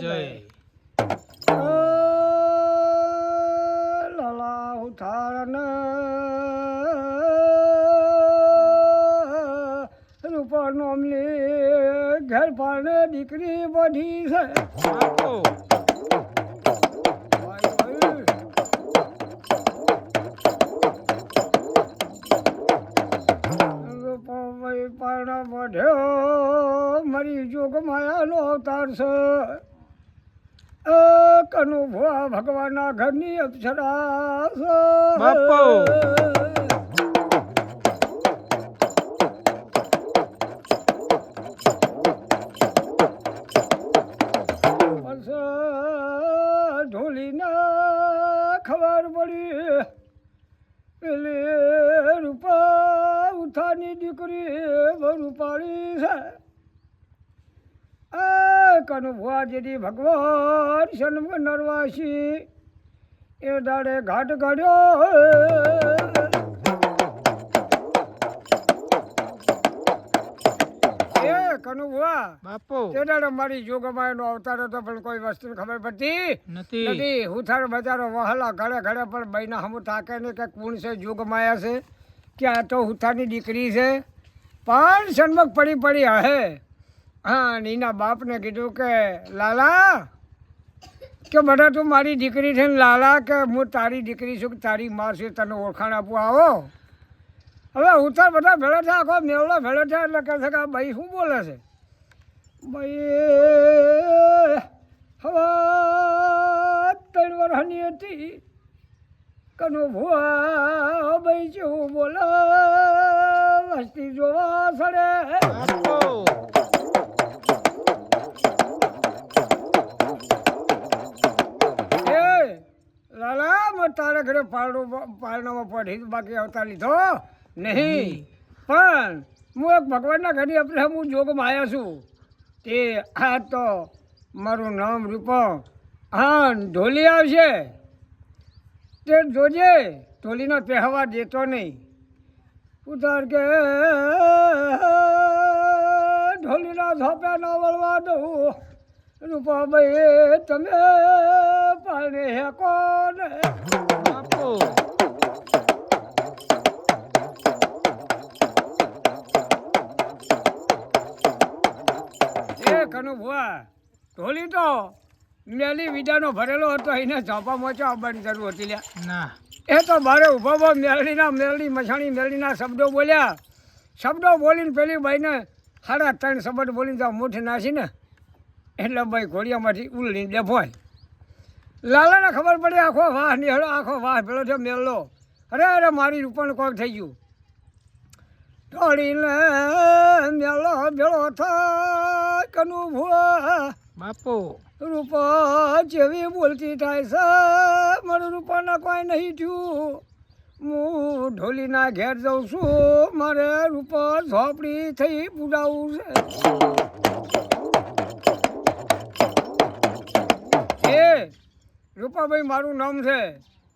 જય. લાલા ઉઠાણ રૂપા નોમલી ઘર પાને દીકરી બધી છે. પણ ભાઈ, ભાઈ. રૂપાભાઈ પારણા બધ્યો મારી જોગ માયાનો અવતાર છે કનુ ભુવા ભગવાનના ઘરની અપ્સરા છે બાપુ. ઢોલીના ખબર પડી પેલી રૂપા ઉઠાની દીકરી રૂપાળી છે કનુભુઆ જેથી ભગવાન સન્મુખ નરવાસી એ દાડે ઘાટ કાઢ્યો એ કનુભુઆ બાપુ. તે દાડે મારી જોગમાયાનો અવતાર હતો પણ કોઈ વસ્તુની ખબર પડતી નથી. નથી. હુથાર બજારો વહાલા ઘરે ઘરે પણ બૈના હમું તાકે ને કે કોણ છે જોગમાયા છે? કે આ તો હુથારની દીકરી છે. પણ સન્મુખ પડી પડી હે. હા, અને એના બાપને કીધું કે, લાલા, કે બધા તું મારી દીકરી છે ને, લાલા, કે હું તારી દીકરી છું કે તારી માર છે, તને ઓળખાણ આપું, આવો. હવે ઉતાર બધા ભેળા થયા, આખો મેળો ભેળો થયા, એટલે કહે છે કે, આ ભાઈ શું બોલે છે? ભાઈ હવા ત્રણ હતી, કનો ભુવા ભાઈ જેવું બોલે જોવા સડે. તારા ઘરે પારણો પારણામાં પડી બાકી અવતાર લીધો? નહીં. પણ હું એક ભગવાનના ઘરે આપણે હું જોગમાં આવ્યા છું. તે આ તો મારું નામ રૂપો હા ઢોલી આવશે. તે જોજે ઢોલીનો પહેવા દેતો નહીં. ઉતાર કે ઢોલીના ઝોપે ના વળવા દઉં. રૂપાભાઈ તમે પાણી હેકો ઢોલી તો મેલી વિદાનો ભરેલો હતો એને ઝાપા મોચા આવવાની જરૂર હતી લ્યા. ના. એ તો બારે ઊભા ઊભા મેળડીના મેળડી મછાણી મેળડીના શબ્દો બોલ્યા. શબ્દો બોલીને પેલી ભાઈને સાડા ત્રણ શબ્દ બોલીને જાવ મૂઠ નાસીને એટલે ભાઈ ઘોડિયામાંથી ઉલડીને ડેફોય લાલાને ખબર પડી આખો વાહ નિહળો આખો વાહ. પેલો છે મેલો અરે અરે મારી રૂપાનું કોક થઈ ગયું. ઢોળીને મેળો ભેળો થાય કનુ ભુવા બાપુ. રૂપા જેવી બોલતી થાય છે મારું રૂપાના કોઈ નહીં થયું. હું ઢોલીના ઘેર જાઉં છું મારે રૂપા ઝોપડી થઈ પુડાવું છે. રૂપાભાઈ મારું નામ છે.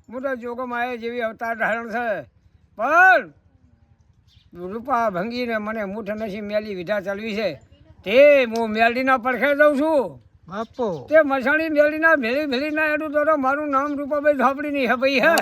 મોટા જોગમાએ જેવી અવતાર ધારણ છે. પણ રૂપા ભંગીને મને મૂઠ નથી મેલી વિધા ચાલવી છે. તે હું મેલડીના પડખે જઉં છું. બાપુ. તે મસાણી મેળીના ભેળી ભેળીના એનું તો મારું નામ રૂપાભાઈ ઝોપડી નહીં હે ભાઈ હે.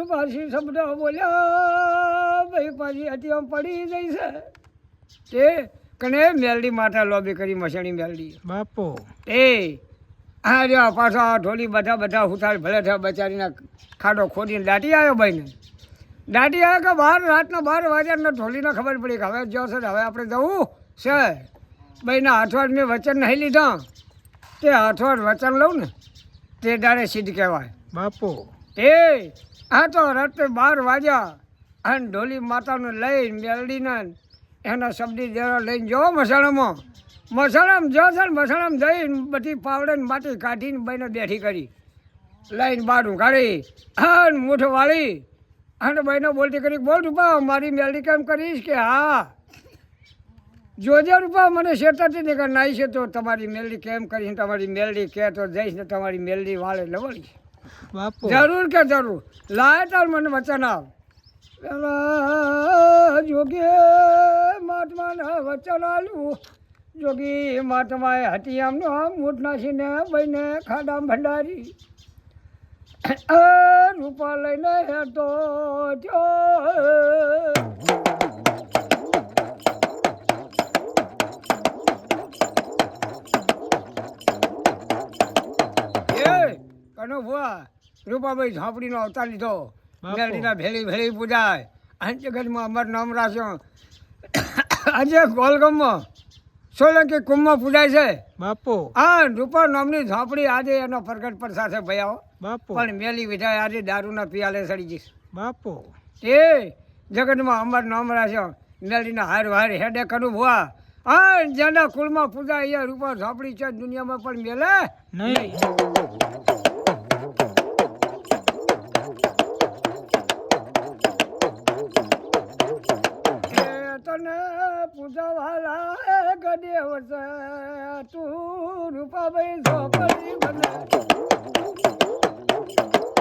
ઢોલિયા પારસી શબ્દ બોલ્યા ભાઈ પાછી હતી આમ પડી ગઈ છે. તે કને મેલડી માથા લોબી કરી મસણી મેલડી. બાપો. એ હા જો પાછો આ ઢોલી બધા બધા ઉતાર ભલે થયા બચારીના ખાડો ખોદીને દાટી આવ્યો ભાઈને દાટી આવ્યો કે બાર રાતના બાર વાગ્યાને ઢોલીને ખબર પડી કે હવે જો છે હવે આપણે જવું છે. ભાઈના હાથવાડ મેં વચન નહીં લીધા. તે હાથવાડ વચન લઉં ને તે દાડે સિદ્ધ કહેવાય. બાપુ. તે આ તો રાત્રે બાર વાગ્યા અને ઢોલી માતાને લઈને મેળડીને એના શબ્દી દેવા લઈને જો મસાણામાં. મસાણામાં જો છે મસાણામાં જઈને બધી પાવડેને માટી કાઢીને બઈને બેઠી કરી. લઈને બારું કાઢી અને મૂઠ વાળી અને બહેનો બોલતી કરી, બોલ રૂપા, મારી મેલડી કેમ કરીશ કે હા? જોજે રૂપા, મને શેતાથી નીકળ નાઈ છે તો તમારી મેલડી કેમ કરીને તમારી મેલડી કે તો જઈશ ને તમારી મેલડી વાળે લવડી બાપુ. જરૂર કે જરૂર. લાય તાર મને વચન આવ. જોગી મહાત્માને વચન આલ્યું જોગી મહાત્માએ હતી આમ મૂઠ નાખીને બહીને ખાડા ભંડારી. રૂપા લઈને હેતો જો કનો ભુવા? રૂપાભાઈ ઝાંપડીનો અવતાર લીધો. મેળીના ભેળી ભેળી પૂજાય. આ જગતમાં અમર નામ રાખ્યો. આજે ગોલગમમાં સોલંકી કુંભમાં પૂજાય છે. બાપુ. આ રૂપા નામની ઝાંપડી આજે એનો પ્રગટ પર સાથે ભયાવો બાપુ. પણ મેલી વિધાય આજે દારૂના પિયાલે સડી જઈશ બાપુ. એ જગતમાં અમર નામ રાખ્યો. મેલીના હાર હાર હેડે કરું ભુવા. હા જેના કુળમાં પૂજા અહીંયા રૂપા ઝાંપડી છે દુનિયામાં પણ મેલે? નહીં. તને પૂજાવાલા ગડે વસે તું રૂપાભાઈ ઝોપડી બને